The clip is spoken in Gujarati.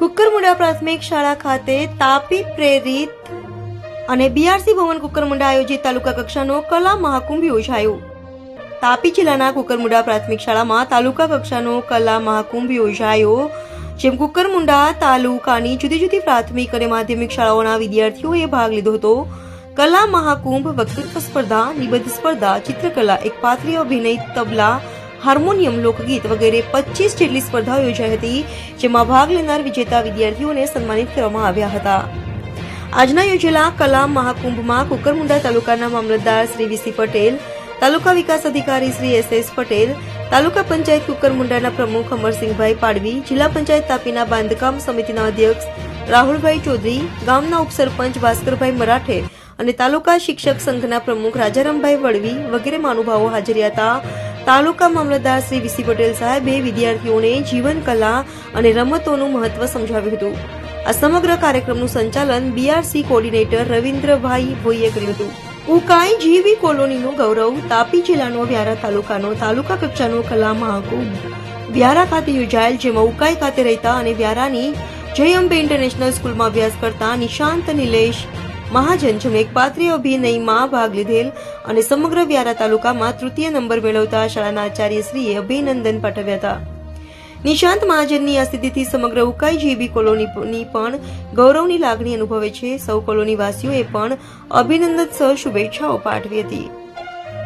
કુકરમુંડા પ્રાથમિક શાળા ખાતે તાપી પ્રેરિત અને બીઆરસી ભવન કુકરમુંડા આયોજિત તાલુકા કક્ષાનો કલા મહાકુંભ યોજાયો. તાપી જિલ્લાના કુકરમુંડા પ્રાથમિક શાળામાં તાલુકા કક્ષાનો કલા મહાકુંભ યોજાયો, જેમ કુકરમુંડા તાલુકાની જુદી જુદી પ્રાથમિક અને માધ્યમિક શાળાઓના વિદ્યાર્થીઓએ ભાગ લીધો હતો. કલા મહાકુંભ વક્તૃત્વ સ્પર્ધા, નિબંધ સ્પર્ધા, ચિત્રકલા, એક પાત્રી અભિનય તબલા હાર્મોનિયમ, લોકગીત વગેરે પચીસ જેટલી સ્પર્ધાઓ યોજાઈ હતી, જેમાં ભાગ લેનાર વિજેતા વિદ્યાર્થીઓને સન્માનિત કરવામાં આવ્યા હતા. આજના યોજેલા કલા મહાકુંભમાં કુકરમુંડા તાલુકાના મામલતદાર શ્રી વીસી પટેલ, તાલુકા વિકાસ અધિકારી શ્રી એસ એસ પટેલ, તાલુકા પંચાયત કુકરમુંડાના પ્રમુખ અમરસિંહભાઈ પાડવી, જિલ્લા પંચાયત તાપીના બાંધકામ સમિતિના અધ્યક્ષ રાહુલભાઈ ચૌધરી, ગામના ઉપસરપંચ ભાસ્કરભાઈ મરાઠે અને તાલુકા શિક્ષક સંઘના પ્રમુખ રાજારામભાઈ વડવી વગેરે મહાનુભાવો હાજર હતા. તાલુકા મામલતદાર શ્રી વીસી પટેલ સાહેબે વિદ્યાર્થીઓને જીવન કલા અને રમતોનું મહત્વ સમજાવ્યું હતું. આ સમગ્ર કાર્યક્રમનું સંચાલન બીઆરસી કોર્ડિનેટર રવિન્દ્રભાઈ ભોઈએ કર્યું હતું. ઉકાઈ જીવી કોલોનીનું ગૌરવ તાપી જિલ્લાનો વ્યારા તાલુકાનો તાલુકા કક્ષાનો કલા મહાકુંભ. વ્યારા ખાતે યોજાયેલ, જેમાં ઉકાઈ ખાતે રહેતા અને વ્યારાની જય અંબે ઇન્ટરનેશનલ સ્કૂલમાં અભ્યાસ કરતા નિશાંત નિલેશ મહાજન જેમણે એક પાત્રીય અભિનયમાં ભાગ લીધેલ અને સમગ્ર વ્યારા તાલુકામાં તૃતીય નંબર મેળવતા શાળાના આચાર્યશ્રીએ અભિનંદન પાઠવ્યા હતા. નિશાંત મહાજનની આ સ્થિતિથી સમગ્ર ઉકાઈ જીબી કોલોનીની પણ ગૌરવની લાગણી અનુભવે છે. સૌ કોલોનીવાસીઓએ પણ અભિનંદન સહ શુભેચ્છાઓ પાઠવી હતી.